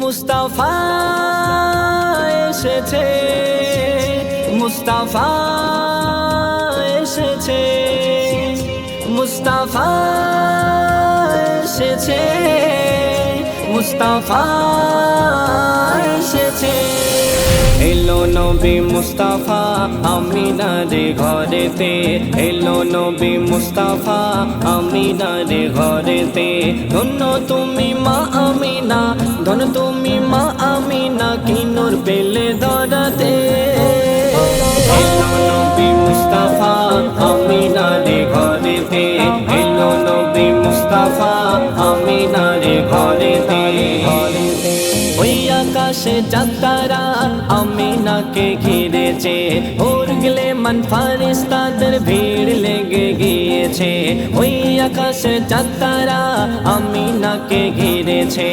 মুস্তাফা এসেছে মুস্তাফা এসেছে মুস্তাফা এসেছে মুস্তাফা এলো নবী মুস্তাফা আমিনার ঘরেতে। এলো নবী মুস্তাফা আমিনার ঘরেতে। ধন্য তুমি মা আমিনা ধন্য তুমি মা আমিনা কিনোর পেলে ধরাতে। এলো নবী মুস্তাফা ঘরেতে। আকাশে চাঁদারা আমিনাকে ঘিরেছে। ওর গেলে মন ফারিস্তাদের ভিড় লেগে গিয়েছে। ওই আকাশে চাঁদারা আমিনাকে ঘিরেছে।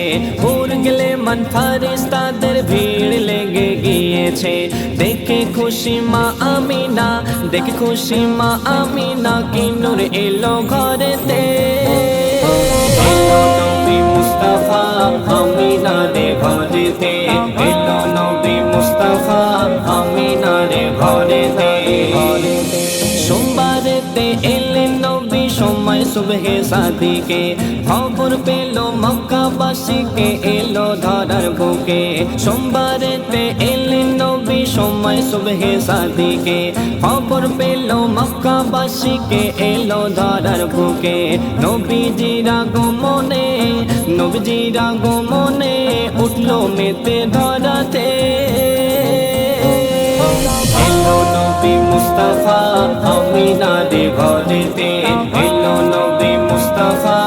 ওর গেলে মন ফারিস্তাদের ভিড় লেগে গিয়েছে। দেখে খুশি মা আমিনা, দেখে খুশি মা আমিনা কিনুর এলো ঘরেতে। ঘরেতে সোমবারেতে এলেন নবী সময় সুবহে সাদিকে খবর পেল মক্কাবাসীকে, এলো ধরার বুকে। সোমবারেতে এলেন নবী সময় সুবহে সাদিকে খবর পেল মক্কাবাসীকে, এলো ধরার বুকে। নবীজিরা গমনে নবীজিরা গমনে উঠল মেতে ধরাতে। নবী মুস্তাফা আমিনারে ঘরেতে। এলো নবী মুস্তাফা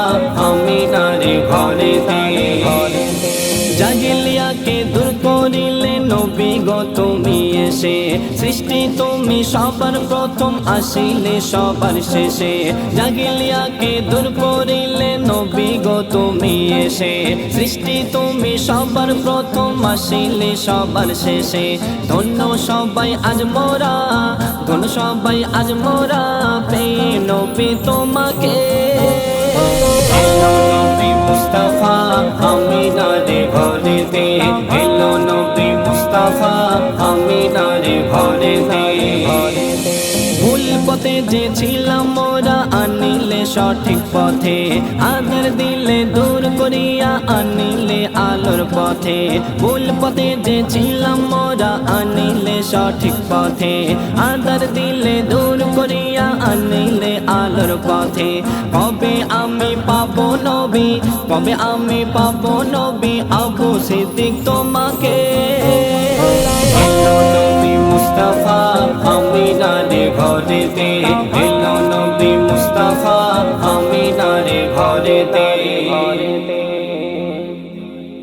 আমিনারে ঘরেতে ঘরেতে। জাগিলিয়াকে দূর করিলে নবী গো এসে সৃষ্টি তুমি সবার প্রথম আসিলে সবার শেষে। জাগিলিয়াকে দূর করিলে নবী এসে। সৃষ্টি তুমি সবার প্রথম আসিলে সবার শেষে। ধন্য সবাই আজ মোরা, ধন্য সবাই আজ মোরা পেয়ে নবী তোমাকে। নবী আমি নারে ঘরেতে ঘরেতে ভুল পথে যে ছিলাম মোরা আনিলে সঠিক পথে। আদর দিলে দূর করিয়া আনিলে আলোর পথে, ভুল পথে যে ছিলাম মোরা আনিলে সঠিক পথে। আধার দিলে দূর করিয়া আনিলে আলোর পথে। কবে আমি পাবো নবী, কবে আমি পাবো নবী, আবু সিদ্দিক তোমাকে। ঘরেতে। নবী মুস্তাফা, আমিনারে ঘরেতে।